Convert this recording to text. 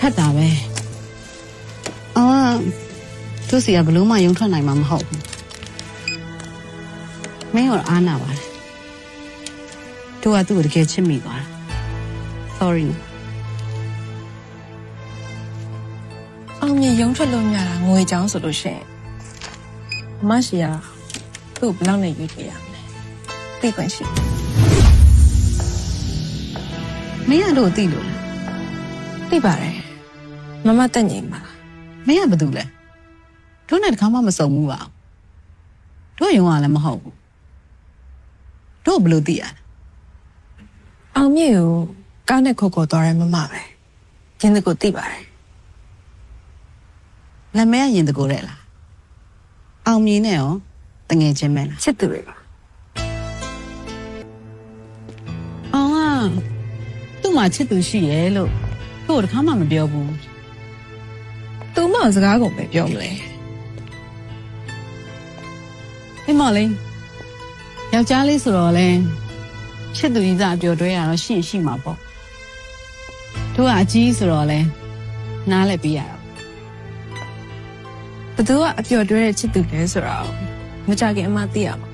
ခက်တာပဲအော်သူစီကဘလို့မှယုံထွက်နိုင်မှာမဟုတ်ဘူးမင်းရောအားနာပါတယ်သူကသူ့ကိုတကယ်ချစ်မိသွားတာ sorry နော်အောင်မြင်ရုံထွက်လို့မရတာငွေကြောင်းဆိုလို့ရှိရင်မရှိရသူ့ကိုဘယ်လောက်နဲ့ရွေးပြရမလဲသိခွင့်ရှိမင်းကတို့သိလို့လားသိပါတယ် မမတက်ငိမ်ပါလားမင်းကဘာတူလဲတို့နဲ့တခါမှမစုံဘူးပါဘူးတို့ယုံရလည်းမဟုတ်ဘူးတို့ဘယ်လို့သိရလဲအောင်မြင့်ကိုကားနဲ့ခေါ်ခေါ်သွားတယ်မမပဲရင်းတကိုသိပါတယ်လက်မဲကရင်တကိုတဲ့လားအောင်မြင်နဲ့ရောတငယ်ချင်းပဲလားချစ်သူတွေပါအော်သူ့မှာချစ်သူရှိရဲ့လို့သူ့ကိုတခါမှမပြောဘူးသူမ စကားကုန်ပဲပြောမလဲဟိမလေးယောက်ျားလေးဆိုတော့လဲချစ်သူကြီးစားအပြော်တွဲရတော့ရှိရင်ရှိမှာပေါ့သူကအကြီးဆိုတော့လဲနားလည်းပေးရတော့ဘသူကအပျော်တွဲတဲ့ချစ်သူလဲဆိုတော့မကြခင်အမသိရမှာ